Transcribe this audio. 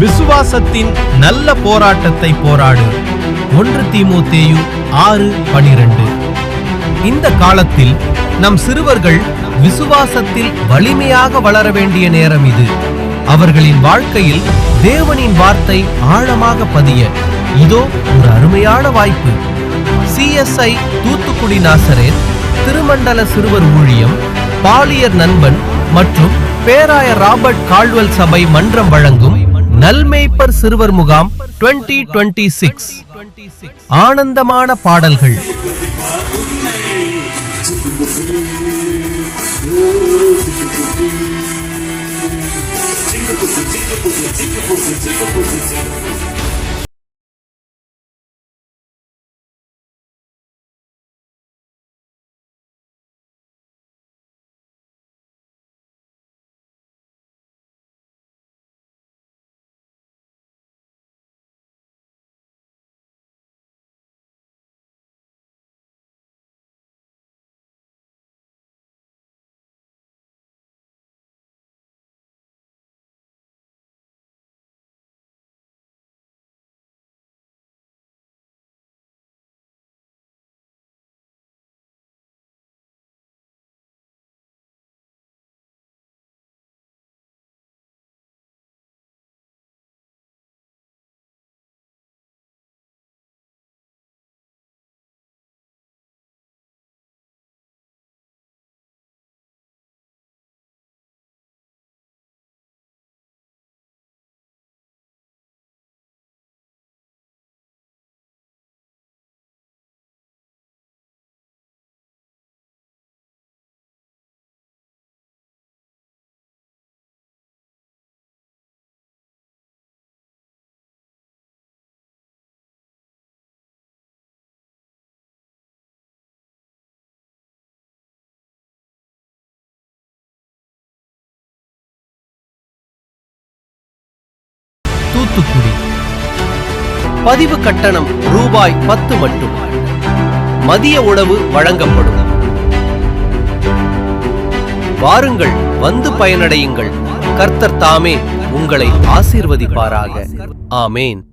விசுவாசத்தின் நல்ல போராட்டத்தை போராடு. ஒன்று தீமோத்தேயு ஆறு பனிரெண்டு. இந்த காலத்தில் நம் சிறுவர்கள் விசுவாசத்தில் வலிமையாக வளர வேண்டிய நேரம் இது. அவர்களின் வாழ்க்கையில் தேவனின் வார்த்தை ஆழமாக பதிய. இதோ ஒரு அருமையான வாய்ப்பு. சிஎஸ்ஐ தூத்துக்குடி நாசரேன் திருமண்டல சிறுவர் ஊழியம் பாலியர் நண்பன் மற்றும் பேராயர் ராபர்ட் கால்வெல் சபை மன்றம் வழங்கும் நல்மேய்ப்பர் சிறுவர் முகாம் டுவெண்ட்டி டுவெண்ட்டி சிக்ஸ் ஆனந்தமான பாடல்கள் தூத்துக்குடி. பதிவு கட்டணம் ரூபாய் பத்து மட்டும். மதிய உணவு வழங்கப்படும். வாருங்கள் வந்து பயனடையுங்கள். கர்த்தர் தாமே உங்களை ஆசீர்வதிப்பாராக. ஆமேன்.